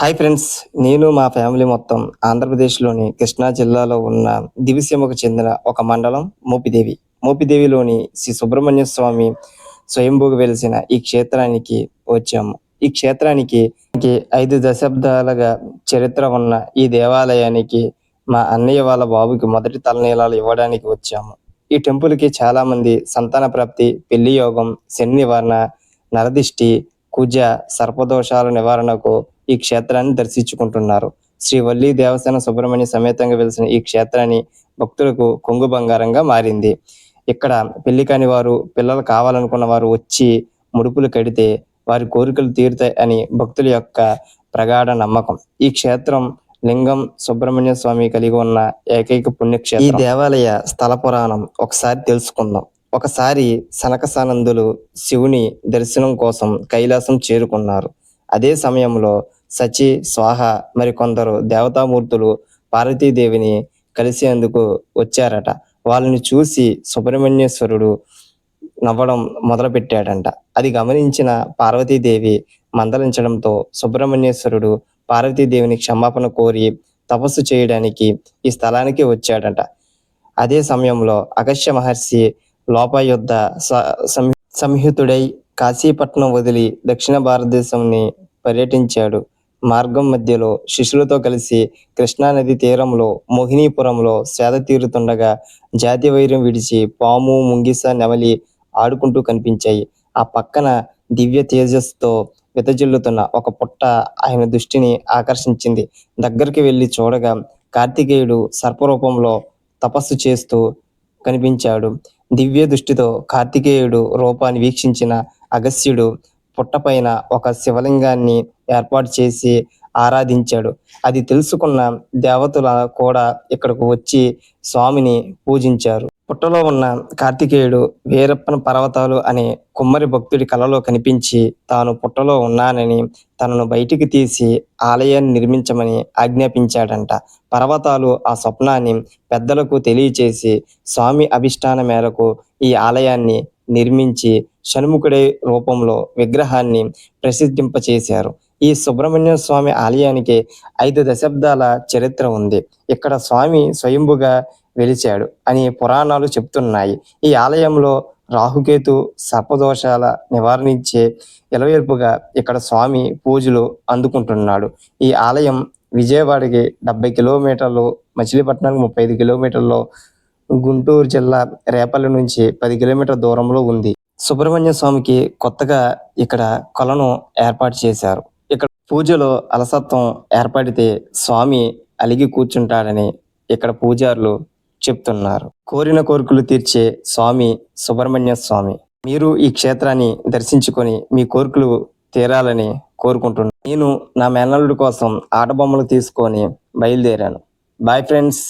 Hi friends నేను మా family మొత్తం ఆంధ్రప్రదేశ్లోని కృష్ణా జిల్లాలో ఉన్న దివిసీమకు చెందిన ఒక మండలం మోపిదేవి. మోపిదేవిలోని శ్రీ సుబ్రహ్మణ్య స్వామి స్వయంభూకి వెలిసిన ఈ క్షేత్రానికి వచ్చాము. ఈ క్షేత్రానికి ఐదు దశాబ్దాలుగా చరిత్ర ఉన్న ఈ దేవాలయానికి మా అన్నయ్య వాళ్ళ బాబుకి మొదటి తలనీలాలు ఇవ్వడానికి వచ్చాము. ఈ టెంపుల్కి చాలా మంది సంతాన ప్రాప్తి పెళ్ళి యోగం శని నివారణ నరదిష్టి కుజ సర్పదోషాల నివారణకు ఈ క్షేత్రాన్ని దర్శించుకుంటున్నారు. శ్రీ వల్లి దేవస్థాన సుబ్రహ్మణ్య సమేతంగా వెలిసిన ఈ క్షేత్రాన్ని భక్తులకు కొంగు బంగారంగా మారింది. ఇక్కడ పెళ్ళి కాని వారు పిల్లలు కావాలనుకున్న వారు వచ్చి ముడుపులు కడితే వారి కోరికలు తీరుతాయి అని భక్తుల యొక్క ప్రగాఢ నమ్మకం. ఈ క్షేత్రం లింగం సుబ్రహ్మణ్య స్వామి కలిగి ఉన్న ఏకైక పుణ్యక్షేత్రం. ఈ దేవాలయ స్థల పురాణం ఒకసారి తెలుసుకుందాం. ఒకసారి సనక సానందులు శివుని దర్శనం కోసం కైలాసం చేరుకున్నారు. అదే సమయంలో సచి స్వాహ మరికొందరు దేవతామూర్తులు పార్వతీదేవిని కలిసేందుకు వచ్చారట. వాళ్ళని చూసి సుబ్రహ్మణ్యేశ్వరుడు నవ్వడం మొదలుపెట్టాడంట. అది గమనించిన పార్వతీదేవి మందలించడంతో సుబ్రహ్మణ్యేశ్వరుడు పార్వతీదేవిని క్షమాపణ కోరి తపస్సు చేయడానికి ఈ స్థలానికి వచ్చాడట. అదే సమయంలో అగస్య మహర్షి లోపయుద్ధ స- సంహితుడై కాశీపట్నం వదిలి దక్షిణ భారతదేశంని పర్యటించాడు. మార్గం మధ్యలో శిష్యులతో కలిసి కృష్ణానది తీరంలో మోహినీపురంలో సేద తీరుతుండగా జాతి వైర్యం విడిచి పాము ముంగిస నెమలి ఆడుకుంటూ కనిపించాయి. ఆ పక్కన దివ్య తేజస్తో వితజిల్లుతున్న ఒక పుట్ట ఆయన దృష్టిని ఆకర్షించింది. దగ్గరికి వెళ్ళి చూడగా కార్తికేయుడు సర్పరూపంలో తపస్సు చేస్తూ కనిపించాడు. దివ్య దృష్టితో కార్తికేయుడు రూపాన్ని వీక్షించిన అగస్త్యుడు పుట్టపైన ఒక శివలింగాన్ని ఏర్పాటు చేసి ఆరాధించాడు. అది తెలుసుకున్న దేవతల కూడా ఇక్కడకు వచ్చి స్వామిని పూజించారు. పుట్టలో ఉన్న కార్తికేయుడు వీరప్పన పర్వతాలు అనే కుమ్మరి భక్తుడి కలలో కనిపించి తాను పుట్టలో ఉన్నానని తనను బయటికి తీసి ఆలయాన్ని నిర్మించమని ఆజ్ఞాపించాడంట. పర్వతాలు ఆ స్వప్నాన్ని పెద్దలకు తెలియచేసి స్వామి అభిష్టాన మేరకు ఈ ఆలయాన్ని నిర్మించి షణ్ముఖుడే రూపంలో విగ్రహాన్ని ప్రసిద్ధింపచేశారు. ఈ సుబ్రహ్మణ్య స్వామి ఆలయానికి ఐదు దశాబ్దాల చరిత్ర ఉంది. ఇక్కడ స్వామి స్వయంభుగా వెలిచాడు అని పురాణాలు చెప్తున్నాయి ఈ ఆలయంలో రాహుకేతు సర్పదోషాల నివారణించే ఇలవేర్పుగా ఇక్కడ స్వామి పూజలు అందుకుంటున్నాడు. ఈ ఆలయం విజయవాడకి డెబ్బై కిలోమీటర్లు మచిలీపట్నానికి ముప్పై ఐదు కిలోమీటర్లు గుంటూరు జిల్లా రేపల్లి నుంచి పది కిలోమీటర్ల దూరంలో ఉంది. సుబ్రహ్మణ్య స్వామికి కొత్తగా ఇక్కడ కొలను ఏర్పాటు చేశారు. ఇక్కడ పూజలో అలసత్వం ఏర్పడితే స్వామి అలిగి కూర్చుంటాడని ఇక్కడ పూజారులు చెప్తున్నారు. కోరిన కోరికలు తీర్చే స్వామి సుబ్రహ్మణ్య స్వామి. మీరు ఈ క్షేత్రాన్ని దర్శించుకొని మీ కోరికలు తీరాలని కోరుకుంటున్నాను. నేను నా మేనల్లుడి కోసం ఆట బొమ్మలు తీసుకొని బయలుదేరాను. Bye friends